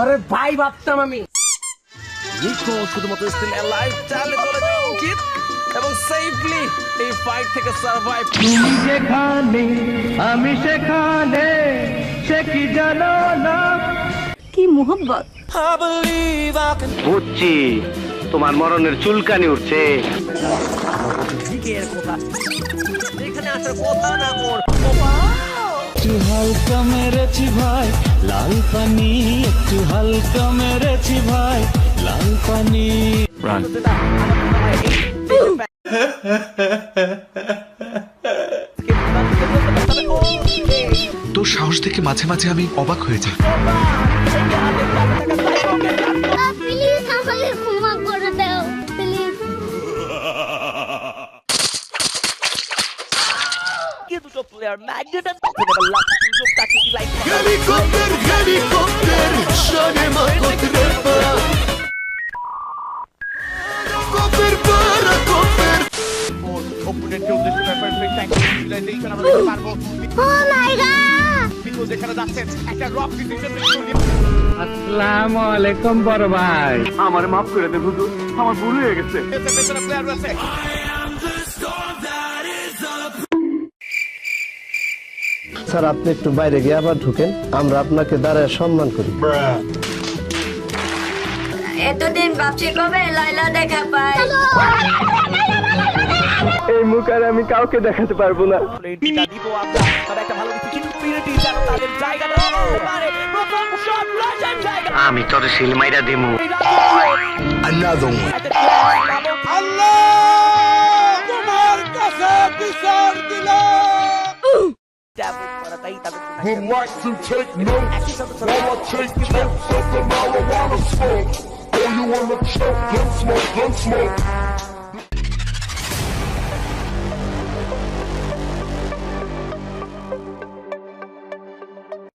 আরে ভাই ভাবতাম আমি। নিকো শুধুমাত্র স্টিল লাইফ চালে চলে যাওয়া উচিত। এবং সেফলি এই ফাইট থেকে সার্ভাইভ তুমি যেখানে আমি সেখানে সে কি জানো না কি মোহব্বত? বুঝছি তোমার মরণের চুলকানি উঠছে। দিকের কথা? এখানে আসার কথা না মোর। একটু হালকা মেরেছি ভাই লাল পানি একটু হালকা মেরেছি ভাই লাল পানি। তোর সাহস দেখে মাঝে মাঝে আমি অবাক হয়ে যাই। কি দুটো প্লেয়ার ম্যাগনেট সুযোগ তাকে লাইফ হেলিকপ্টার হেলিকপ্টার শোনে মা কতরে কপের পারা কপের অপোনেন্টকে উদ্দেশ্য করে পারফেক্ট অ্যাঙ্গেল ইউটিলাইজেশন আমরা দেখতে পারব ও মাই গড বিকজ এখানে যাচ্ছেন একটা রক ডিসিশন আসসালামু আলাইকুম বড় ভাই আমার মাফ করে দে হুজুর। আমার ভুল হয়ে গেছে। প্লেয়ার রয়েছে স্যার আপনি একটু বাইরে গিয়ে আবার ঢুকেন আমরা আপনাকে দাঁড়ায় সম্মান করি। এতদিন ভাবছি কবে লাইলা দেখা পাই। এই মুখ আর আমি কাউকে দেখাতে পারব না। রেডিটা দিব আমরা তবে একটা one Would like to take notes while I take totes of the marijuana smoke. Oh, you wanna choke, gun smoke, gun smoke.